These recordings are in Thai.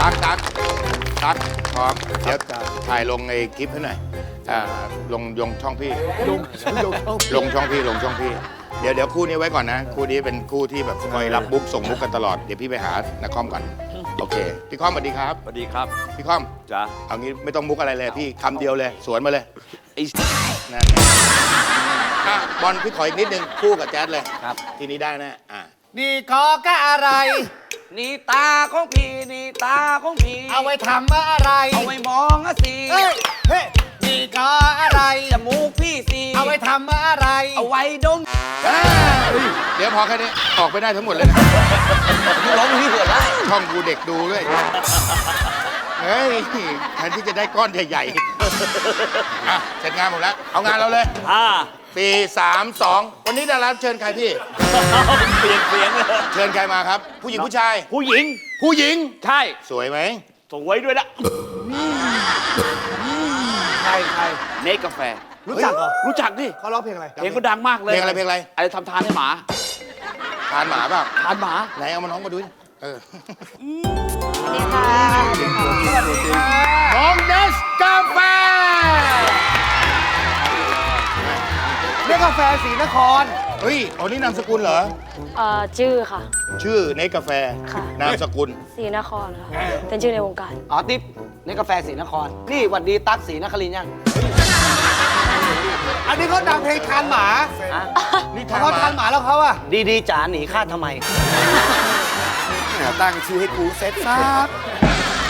ตักตักตักพร้อมเดี๋ยวถ่ายลงในคลิปให้หน่อยอ่าลงยงช่องพี่ลงลงช่องลงช่องพี่ลงช่องพี่ เดี๋ยวเดี๋ยวคู่นี้ไว้ก่อนนะ คู่นี้เป็นคู่ที่แบบคอยรับบุ๊กส่งบุ๊กกันตลอด เดี๋ยวพี่ไปหานักคอมก่อน โอเค พี่คอมสวัสดีครับ สวัสดีครับ พี่คอมจ้าเอางี้ไม่ต้องมุกอะไรเลยพี่คำเดียวเลย สวนมาเลยไอ้นั่นไงอะบอลพี่ขออีกนิดนึงคู่กับแจ๊ดเลย ครับ ทีนี้ได้แนะอะนี่กอกะอะไร นี่ตาของพี่นี่ตาของพี่เอาไว้ทำอะไร เอาไว้มองอะสิเฮ้ยเฮ้ยนี่กออะไร จมูกพี่สิเอาไว้ทำอะไร เอาไว้ดมอ่าเดี๋ยวพอแค่นี้ออกไปได้ทั้งหมดเลยนะพี่ร้องพี่เกิดได้ช่องกูเด็กดูด้วยเฮ้ยแทนที่จะได้ก้อนใหญ่ๆอะเสร็จงานหมดแล้ว เอางานเราเลยอ่า สี่สามสองวันนี้ได้รับเชิญใครพี่ เปลี่ยนเสียงเลยเชิญใครมาครับ ผู้หญิงผู้ชาย ผู้หญิง ผู้หญิง ใช่สวยไหมสวยด้วยนะใครใครเนกกาแฟ รู้จักเหรอรู้จักดิเขาร้องเพลงอะไรเพลงก็ดังมากเลยเพลงอะไรเพลงอะไรอะไรทำทานให้หมาทานหมาเปล่าทานหมาไหนเอามาน้องมาดูดิเออ สวัสดีค่ะ เรียกกาแฟสีนคร เฮ้ยอ๋อนี่นามสกุลเหรอ เอ่อชื่อค่ะ ชื่อเนสกาแฟ ค่ะ นามสกุล ศรีนครค่ะ เป็นชื่อในวงการ อ๋อติ๊บนี่กาแฟสีนคร นี่หวัดดีตั๊กสีนครินทร์ยังอันนี้เขาดังเพลงทานหมาอะนี่ทานเขาหทานหมามาแล้วเขาอะดีดีๆจ๋าหนีข้าทำไม ตั้งชื่อให้กูเซ็ตซับ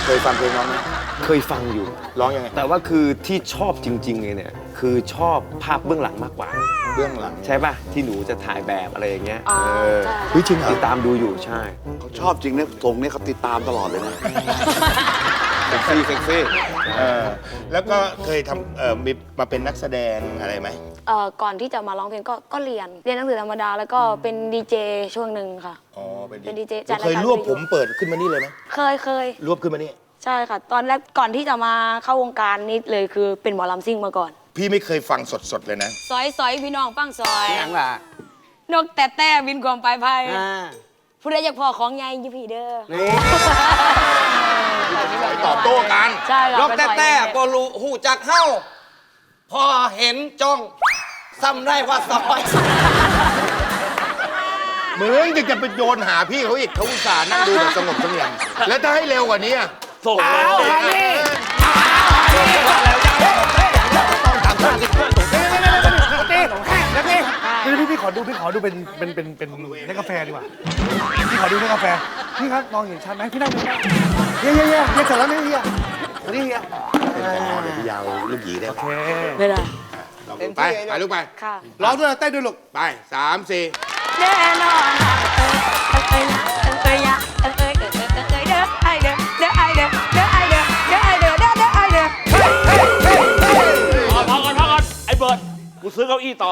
เคยฟังเพลงน้องไหม เคยฟังอยู่ ร้องยังไงแต่ว่าคือที่ชอบจริงๆเลยเนี่ยคือชอบภาพเบื้องหลังมากกว่า เบื้องหลังใช่ป่ะ ที่หนูจะถ่ายแบบอะไรอย่างเงี้ยอ๋อเออใช่เฮ้ยจริงเหรอติดตามดูอยู่ใช่เขาชอบจริงเนี่ยทรงเนี่ยเขาติดตามตลอดเลยนะ เซ็กซี่เซ็กซี่เออแล้วก็เคยทำเอ่อมีมาเป็นนักแสดงอะไรไหมเอ่อก่อนที่จะมาร้องเพลงก็ก็เรียน เรียนหนังสือธรรมดาแล้วก็เป็นดีเจช่วงหนึ่งค่ะ อ๋อเป็นเป็น DJ จัดรายการเคยรวบผมเปิดขึ้นมานี่เลยไหมเคยเคยรวบขึ้นมานี่ ใช่ค่ะ ตอนแรกก่อนที่จะมาเข้าวงการนี้เลยคือเป็นหมอลำซิ่งมาก่อน พี่ไม่เคยฟังสดๆเลยนะ ซอยซอยพี่น้องฟังซอยยังล่ะนกแต่แต่บินกวางปลายไพ่อ่าผู้ใดอยากพอของใหญ่อยี่พี่เด้อนี่ตอบโต้กัน ใช่ค่ะลอกไปแต่ซอยแต่นี่ก็รู้หูจักเข้า พอเห็นจ้องซ้ำได้ว่าซอยเหมือนจะจะไปโยนหาพี่เขาอีกเขาอุตส่าห์นั่งดูแบบสงบเสงี่ยมแล้วถ้าให้เร็วกว่านี้อะ ส่งเลยเอาฮันนี่ตีแล้วพี่พี่พี่ขอดูพี่ขอดูเป็นเป็นเป็นเป็นในกาแฟดีกว่าพี่ขอดูในกาแฟพี่ครับมองเห็นชัดไหมพี่นั่งดูเฮียเฮียเฮียเฮียเสร็จแล้วไหมเฮียอันนี้เฮียยวพี่ยาวลูกหยีได้ปะไม่ได้ลองดูไปไปลูกไปค่ะร้องด้วยเต้นด้วยลูกไปสามสี่แน่นอน เกูซื้อเก้าอี้ต่อ